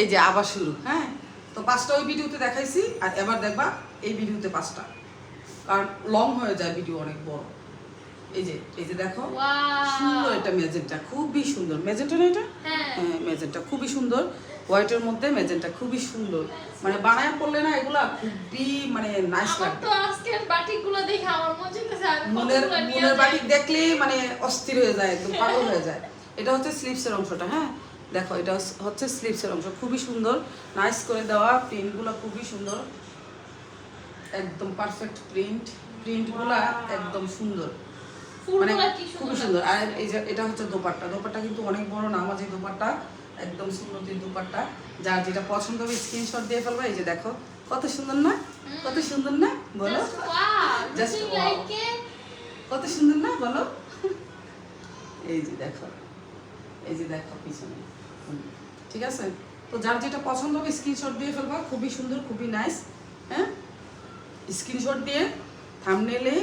এই যে আবার শুরু হ্যাঁ? তো পাঁচটা ওই ভিডিওতে দেখাইছি আর এবার দেখবা এই ভিডিওতে পাঁচটা। কারণ লং হয়ে যায় ভিডিও অনেক বড়। এই যে এই যে দেখো সুন্দর এটা মেজেন্টা খুবই সুন্দর। মেজেন্টা না এটা? হ্যাঁ। হ্যাঁ মেজেন্টা খুবই সুন্দর। হোয়াইটের মধ্যে মেজেন্টা খুবই সুন্দর। মানে বানায় পড়লে না এগুলা খুবই মানে নাইস লাগবে। তো আজকের বাটিকগুলো দেখে আমার মনে হচ্ছে মনের যাই। বাটিক দেখলেই মানে অস্থির হয়ে যায় একদম পাগল হয়ে যায়। এটা হচ্ছে স্লিপসের অংশটা হ্যাঁ? দেখো এটা হচ্ছে স্লিপসের অংশ। খুবই সুন্দর। নাইস করে দেওয়া। প্রিন্টগুলো খুবই সুন্দর। একদম পারফেক্ট প্রিন্ট প্রিন্টগুলো একদম সুন্দর। মানে খুবই সুন্দর। আর এই যে এটা হচ্ছে দোপাট্টা। দোপাট্টা কিন্তু অনেক বড় নামাজি দোপাট্টা একদম সুন্দর দোপাট্টা। যার যেটা পছন্দ হবে স্ক্রিনশট দিয়ে ফেলবা। এই যে দেখো কত সুন্দর না? কত সুন্দর না? বলো। A- কত সুন্দর না? বলো। এই যে দেখো। এই যে দেখো পিছনে। ঠিক আছে? তো যার যেটা পছন্দ হবে স্ক্রিনশট দিয়ে ফেলবা, খুবই সুন্দর, খুবই নাইস হ্যাঁ? স্ক্রিনশট দিয়ে থামনেলে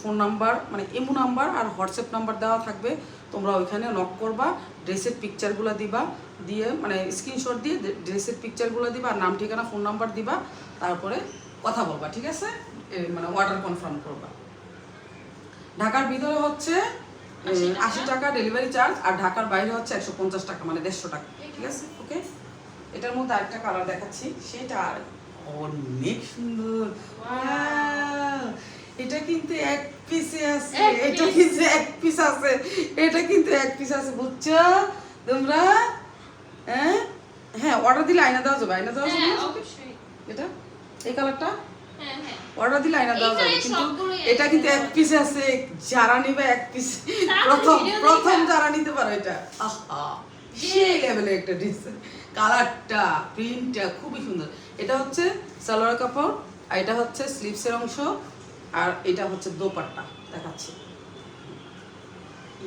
ফোন নাম্বার মানে ইমো নাম্বার আর হোয়াটসঅ্যাপ নাম্বার দেওয়া থাকবে। তোমরা ওইখানে নক করবা ড্রেসের পিকচারগুলো দিবা, দিয়ে মানে স্ক্রিনশট দিয়ে ড্রেসের পিকচারগুলো দিবা, আর নাম, ঠিকানা ফোন নাম্বার দিবা, তারপরে কথা বলবা, ঠিক আছে? মানে অর্ডার কনফার্ম করবা। ঢাকার ভিতরে হচ্ছে আশি টাকা ডেলিভারি চার্জ আর ঢাকার বাইরে হচ্ছে একশো পঞ্চাশ টাকা মানে দেড়শো টাকা ঠিক আছে? ওকে এটার মধ্যে আরেকটা কালার দেখাচ্ছি সেটা আর অনেক সুন্দর। এটা কিন্তু এক পিসে আছে এটা কিন্তু এক পিস আছে এটা কিন্তু এক পিস আছে বুঝছ? তোমরা? হ্যাঁ? হ্যাঁ অর্ডার দিলে আয়না দেওয়া যাবে আয়না দেওয়া যাবে? হ্যাঁ। এটা? এই কালারটা হ্যাঁ, হ্যাঁ। অর্ডার দিলে আয়না দেওয়া যাবে কিন্তু এটা কিন্তু এক পিস আছে যারা নিবে এক পিস প্রথম প্রথম যারা নিতে পারো এটা। আহা সেই লেভেলের একটা কালারটা প্রিন্টটা খুবই সুন্দর। এটা হচ্ছে সালোয়ার কাপড় আর এটা হচ্ছে স্লিভসের অংশ আর এটা হচ্ছে দোপাট্টা। দেখাচ্ছি।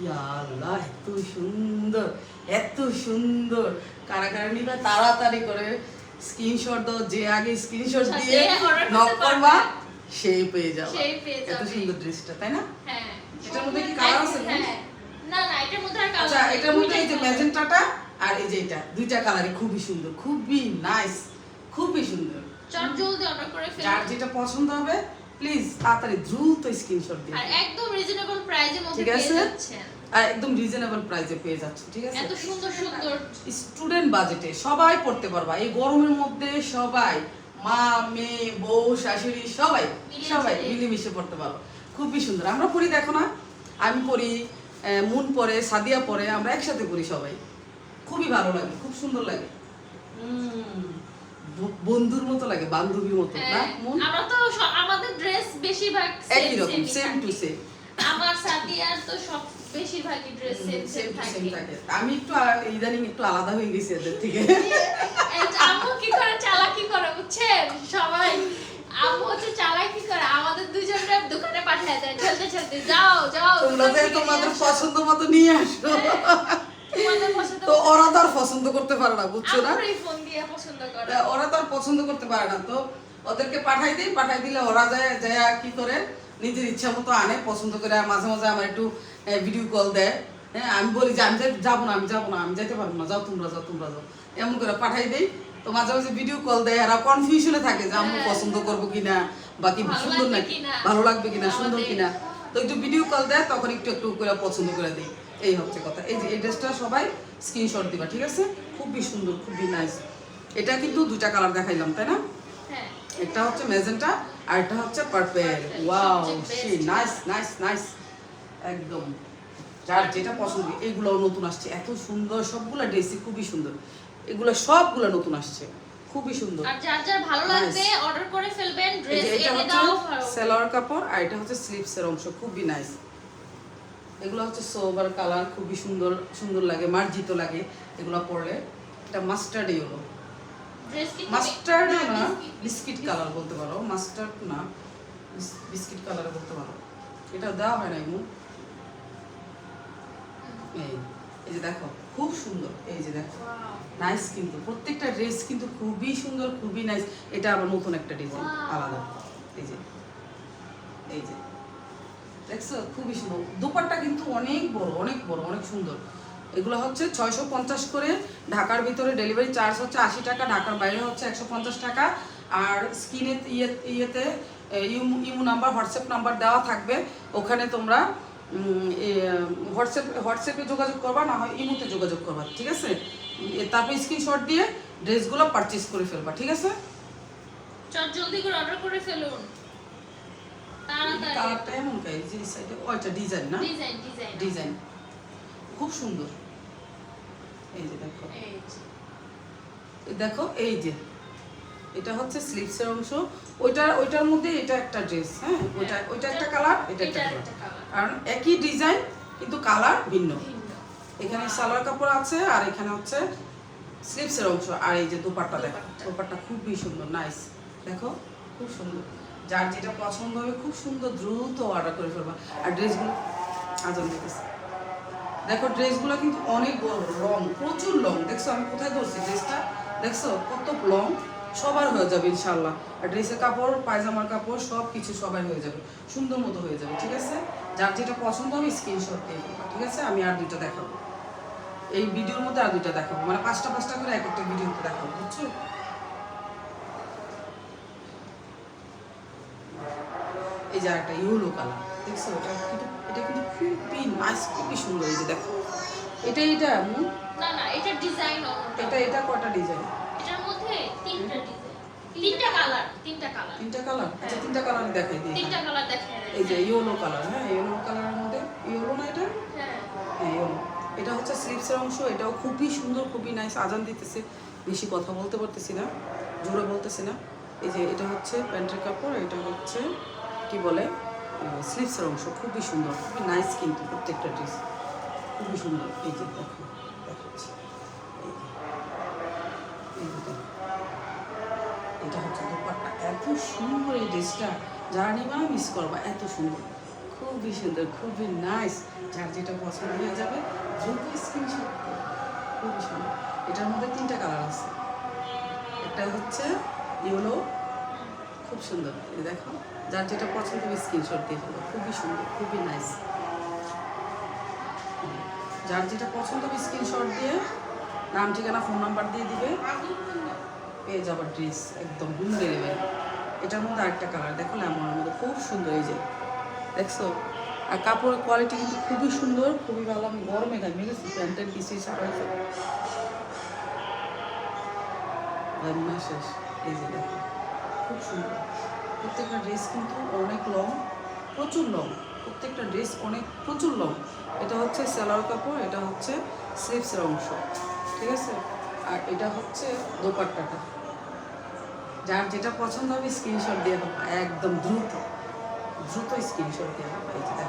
ইয়া আল্লাহ এত সুন্দর এত সুন্দর। কারা কারা নিবে তাড়াতাড়ি করে স্ক্রিনশট দাও যে আগে স্ক্রিনশট আচ্ছা, দিয়ে নক করবা সেই পেয়ে যাবে। এত সুন্দর ড্রেসটা তাই না? হ্যাঁ। এটার মধ্যে কি colour আছে না? হ্যাঁ। না, না, এটার মধ্যে আর colour আচ্ছা এটার মধ্যে এই যে ম্যাজেন্টাটা আর এই যে এটা দুইটা কালারই খুবই সুন্দর খুবই নাইস খুবই সুন্দর। চট জলদি order করে ফেলুন। যার যেটা পছন্দ হবে প্লিজ তাড়াতাড়ি দ্রুত স্ক্রিনশট দিন আর একদম রিজনেবল প্রাইজের মধ্যে পেয়ে যাচ্ছেন। একদম রিজনেবল প্রাইসে পেয়ে যাচ্ছে ঠিক আছে? এত সুন্দর সুন্দর। স্টুডেন্ট বাজেটে সবাই পড়তে পারবা এই গরমের মধ্যে সবাই মা মেয়ে বউ শাশুড়ি সবাই। সবাই মিলেমিশে পড়তে পারব। খুবই সুন্দর। আমরা পড়ি দেখো না আমি পড়ি মুন পরে সাদিয়া পরে আমরা একসাথে পড়ি সবাই। খুবই ভালো লাগে খুব সুন্দর লাগে। বন্ধুর মতো লাগে বান্ধবীর মতো না হ্যাঁ, মুন? আমরা তো আমাদের ড্রেস বেশিরভাগ একই রকম সেম টু সেম আমার সাদিয়ার তো সব বেশিরভাগই ড্রেস সেম সেম থাকে। আমি একটু ইদানিং একটু আলাদা হয়ে গেছি এদের থেকে। আম্মু কি করে চালাকি করে বুঝছেন? সবাই আম্মু হচ্ছে চালাকি করে। আমাদের দুজনের দোকানে পাঠিয়ে দেয়। চলতে চলতে যাও যাও থেকে তোমাদের পছন্দ মতো নিয়ে আসো। তো ওরা তো আর পছন্দ করতে পারে না বুঝছ না? তা ওরা তো আর পছন্দ করতে পারে না। তো ওদেরকে পাঠাই দিই পাঠাই দিলে ওরা যায় যায় কি করে? নিজের ইচ্ছা মতো আনে পছন্দ করে। মাঝে মাঝে আমার একটু ভিডিও কল দেয় হ্যাঁ আমি বলি যে আমি যাব না আমি যাব না আমি যেতে পারব না। যাও তোমরা যাও তোমরা যাও। এমন করে পাঠাই দেই। তো মাঝে মাঝে ভিডিও কল দেয় এরা কনফিউশনে থাকে যে আমি হ্যাঁ। পছন্দ করব কিনা বা কি সুন্দর নাকি। ভালো লাগবে কিনা সুন্দর কিনা। তো একটু ভিডিও কল দেয় তখন একটু একটু করে পছন্দ করে দিই। এই হচ্ছে কথা। এই যে এই ড্রেসটা সবাই স্ক্রিনশট দিবা ঠিক আছে? খুবই সুন্দর খুবই নাইস এটা কিন্তু দুটা কালার দেখাইলাম তাই না? হ্যাঁ। একটা হচ্ছে মেজেন্টা আর এটা হচ্ছে purple wow nice nice nice একদম। যার যেটা পছন্দ এগুলোও নতুন আসছে। এত সুন্দর সবগুলা ড্রেসই খুবই সুন্দর। এগুলো সবগুলা নতুন আসছে। খুবই সুন্দর। আর যার যার ভালো লাগবে অর্ডার করে ফেলবেন ড্রেস এটা এনে হচ্ছে দাও ভালো সেলোয়ার কাপড় আর এটা হচ্ছে স্লিপসের অংশ। খুবই নাইস এগুলো হচ্ছে সোবার কালার খুবই সুন্দর সুন্দর লাগে মার্জিত লাগে এগুলো পরলে। এটা মাস্টার্ড কি মাস্টার্ড না বিস্কিট কালার বলতে পারো। মাস্টার্ড না বিস্কিট কালার বলতে পারো। এটা দেওয়া হয় না এমন। এই এই যে দেখো খুব সুন্দর এই যে দেখো। নাইস কিন্তু প্রত্যেকটা ড্রেস কিন্তু খুবই সুন্দর খুবই নাইস এটা আবার নতুন একটা ডিজাইন আলাদা। এই যে এই যে। দেখছ খুবই সুন্দর। দোপাট্টা কিন্তু অনেক বড় অনেক বড় অনেক সুন্দর। এগুলো হচ্ছে ছয়শো পঞ্চাশ করে ঢাকার ভিতরে ডেলিভারি চার্জ হচ্ছে আশি টাকা ঢাকার বাইরে হচ্ছে একশো পঞ্চাশ টাকা। আর স্ক্রিনে ইয়ে ইয়েতে imo imo number WhatsApp number দেওয়া থাকবে। ওখানে তোমরা হোয়াটসঅ্যাপ হোয়াটসঅ্যাপে যোগাযোগ করবা না হয় ইমোতে যোগাযোগ করবা ঠিক আছে? তারপর স্ক্রিনশট দিয়ে ড্রেসগুলো পারচেস করে ফেলবা ঠিক আছে? চট জলদি করে অর্ডার করে ফেলুন। তাড়াতাড়ি। কালারটা এমন কাই যে সাইডে ওইটা ডিজাইন না? ডিজাইন ডিজাইন ডিজাইন খুব সুন্দর। এই যে দেখো। দেখো এই যে। এটা হচ্ছে স্লিভসের অংশ। ওইটা ওইটার মধ্যে এটা একটা ড্রেস হ্যাঁ? ওইটা ওইটা একটা কালার এটা একটা কালার কারণ একই ডিজাইন কিন্তু কালার ভিন্ন। ভিন্ন। এখানে সালোয়ার কাপড় আছে আর এখানে হচ্ছে স্লিভসের অংশ। আর এই যে দোপাট্টা দেখো দোপাট্টা। খুবই সুন্দর নাইস দেখো খুব সুন্দর। যার যেটা পছন্দ হবে খুব সুন্দর দ্রুত অর্ডার করে ফেলবা। আর ড্রেসগুলো আজান দেখেছি দেখো ড্রেসগুলো কিন্তু অনেক বড় লং প্রচুর লং দেখছ আমি কোথায় ধরছি ড্রেসটা দেখছ কত লং সবার হয়ে যাবে ইনশাল্লাহ আর ড্রেসের কাপড় পায়জামার কাপড় সব কিছু সবার হয়ে যাবে। সুন্দর মতো হয়ে যাবে ঠিক আছে? যার যেটা পছন্দ হবে স্ক্রিনশট দিয়ে ঠিক আছে? আমি আর দুইটা দেখাবো। এই ভিডিওর মধ্যে আর দুইটা দেখাবো। মানে পাঁচটা পাঁচটা করে এক একটা ভিডিওতে দেখাবো বুঝছ? এই যে একটা ইউলো কালার দেখছ? এটা কিন্তু এটা কিন্তু খুবই নাইস খুবই সুন্দর এই যে দেখো। এটা এটা? না না এটা ডিজাইন এটা এটা কটা ডিজাইন তিনটা কালার তিনটা কালার তিনটা কালার আচ্ছা তিনটা কালার আমি দেখাই দিই তিনটা কালার দেখেন এই যে ইয়েলো কালার হ্যাঁ ইয়েলো কালারের মধ্যে। ইয়েলো না এটা? হ্যাঁ। হ্যাঁ ইয়েলো এটা হচ্ছে স্লিভসের অংশ এটাও খুবই সুন্দর খুবই নাইস আজান দিতেছে। বেশি কথা বলতে পারতেছি না জোরে বলতেছি না। এই যে এটা হচ্ছে প্যান্টের কাপড় এটা হচ্ছে কি বলে? স্লিভসের অংশ খুবই সুন্দর খুবই নাইস কিন্তু প্রত্যেকটা ড্রেস খুবই সুন্দর এই যে দেখো দেখাচ্ছি এই যে এই যে দেখো এটা হচ্ছে দোপাট্টা। এত সুন্দর এই ড্রেসটা। যারা নিবা মিস করবা। এত সুন্দর। খুবই সুন্দর, খুবই নাইস যার যেটা পছন্দ হয়ে যাবে দ্রুত স্ক্রিনশট খুবই সুন্দর। এটার মধ্যে তিনটা কালার আছে। একটা হচ্ছে ইয়েলো খুব সুন্দর। দেখো, যার যেটা পছন্দ হবে স্ক্রিনশট দিয়ে ফেলো। খুবই সুন্দর, খুবই নাইস যার যেটা পছন্দ হবে স্ক্রিনশট দিয়ে, নাম, ঠিকানা ফোন নাম্বার দিয়ে দিবে। পেয়ে যাবার ড্রেস একদম হোম ডেলিভারি এটার মধ্যে আরেকটা কালার দেখো লেমনের মধ্যে খুব সুন্দর, এই যে। দেখছ? আর কাপড়ের কোয়ালিটি কিন্তু খুবই সুন্দর, খুবই ভালো। আমি গরমে গাই মেরেছি, প্যান্টের পিসি শেষ, এই যে দেখো। খুব সুন্দর। প্রত্যেকটা ড্রেস কিন্তু অনেক লং প্রচুর লং প্রত্যেকটা ড্রেস অনেক, প্রচুর লং এটা হচ্ছে সেলার কাপড়, এটা হচ্ছে স্লিভসের অংশ। ঠিক আছে? আর এটা হচ্ছে দোপাট্টাটা। যার যেটা পছন্দ হবে স্ক্রিনশট দিয়ে দেবো। একদম দ্রুত। দ্রুত স্ক্রিনশট দিয়ে দেবো। এই যে।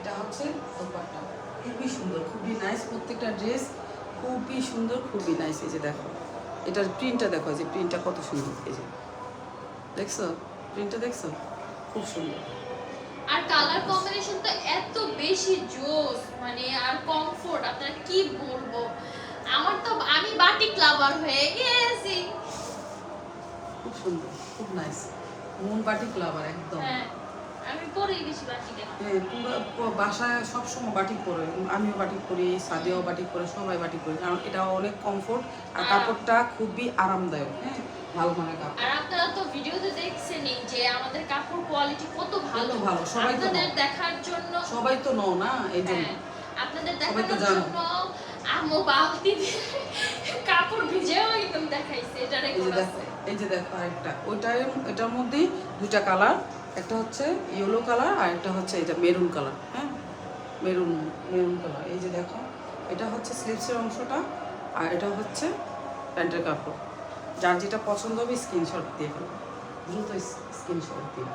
এটা হচ্ছে দোপাট্টা। খুবই সুন্দর, খুবই নাইস প্রত্যেকটা ড্রেস খুবই সুন্দর, খুবই নাইস এই যে দেখো। এটার প্রিন্টটা দেখো যে প্রিন্টটা কত সুন্দর। এই যে। দেখছ? প্রিন্টটা দেখছ? খুব সুন্দর। আর কালার কম্বিনেশন তো এত বেশি জোস মানে আর কমফোর্ট আপনারা কি বলব? আমার তো আমি বাটিক লাভার হয়ে গেছি। খুব সুন্দর খুব নাইস মন বাটি ফ্লাভার একদম। হ্যাঁ আমি পরেই বেশি বাটিক হ্যাঁ, পুরো বাসায় সবসময় বাটিক পরে। আমিও বাটিক করি সাদিয়াও বাটিক করে সবাই বাটিক করি কারণ এটা অনেক কমফোর্ট আর কাপড়টা খুবই আরামদায়ক হ্যাঁ? ভালো মানের কাপড়। আর আপনারা তো ভিডিওতে দেখছেনই যে আমাদের কাপড় কোয়ালিটি কত ভালো। ভালো, সবাই তো দেখার জন্য সবাই তো নও না এই জন্য। হ্যাঁ, আপনাদের দেখানোর জন্য আম্মু বালতি কাপড় ভিজেও একদম দেখাইছে এটা এই যে দেখো আরেকটা। ওইটার এটার মধ্যেই দুইটা কালার একটা হচ্ছে ইয়েলো কালার আর একটা হচ্ছে এটা মেরুন কালার হ্যাঁ? মেরুন মেরুন কালার এই যে দেখো এটা হচ্ছে স্লিভসের অংশটা আর এটা হচ্ছে প্যান্টের কাপড়। যার যেটা পছন্দ হবে স্ক্রিনশট দিয়ে ফেলো। দ্রুত স্ক্রিনশট দিয়ে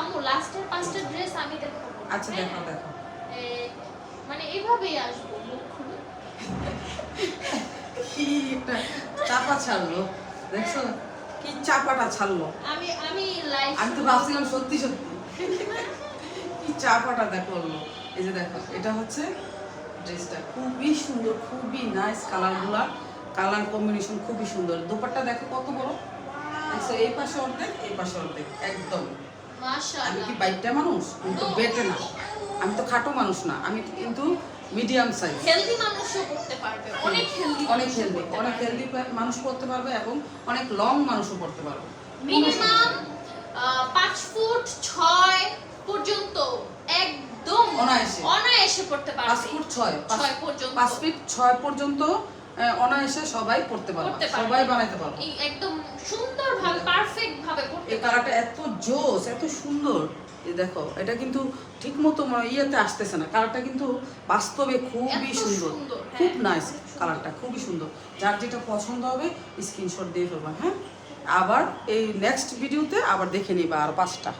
আম্মু লাস্টের পাঁচটা ড্রেস আমি দেখাবো। আচ্ছা হ্যাঁ? দেখো দেখো মানে এইভাবেই আসব মুখ খুলে। কি একটা চাপা ছাড়লো। দেখছ? কি চাপাটা ছাড়লো? আমি আমি লাইভ আমি তো ভাবছিলাম সত্যি সত্যি। কি চাপাটা দেখো এই যে দেখো এটা হচ্ছে ড্রেসটা খুবই সুন্দর খুবই নাইস কালারগুলা কালার কম্বিনেশন খুবই সুন্দর। দোপাট্টা দেখো কত বড়? এই পাশে অর্ধেক এই পাশে অর্ধেক একদম। আমি কি বাইকটা মানুষ? আমি তো বেটে না। আমি তো খাটো মানুষ না। আমি কিন্তু মিডিয়াম সাইজ। হেলদি মানুষও করতে পারবে অনেক হেলদি অনেক হেলদি অনেক হেলদি মানুষ করতে পারবে এবং অনেক লং মানুষও করতে পারবে। মিনিমাম পাঁচ ফুট ছয় পর্যন্ত একদম অনায়াসে। অনায়াসে পড়তে পারবে। ফুট ছয় পাঁচ- ছয় পর্যন্ত। পাঁচ ফিট ছয় পর্যন্ত আহ, অনায়াসে সবাই পড়তে পারবে। সবাই বানাইতে পারবে। একদম সুন্দর ভাবে পারফেক্ট ভাবে করতে এই কালারটা এত জোস এত সুন্দর। এই দেখো এটা কিন্তু ঠিক মতো ইয়েতে আসতেছে না। কালারটা কিন্তু বাস্তবে খুবই সুন্দর। সুন্দর, খুব হ্যাঁ, নাইস কালারটা খুবই সুন্দর। যার যেটা পছন্দ হবে স্ক্রিনশট দিয়ে ফেলবা হ্যাঁ? আবার এই নেক্সট ভিডিওতে আবার দেখে নিবা আর পাঁচটা।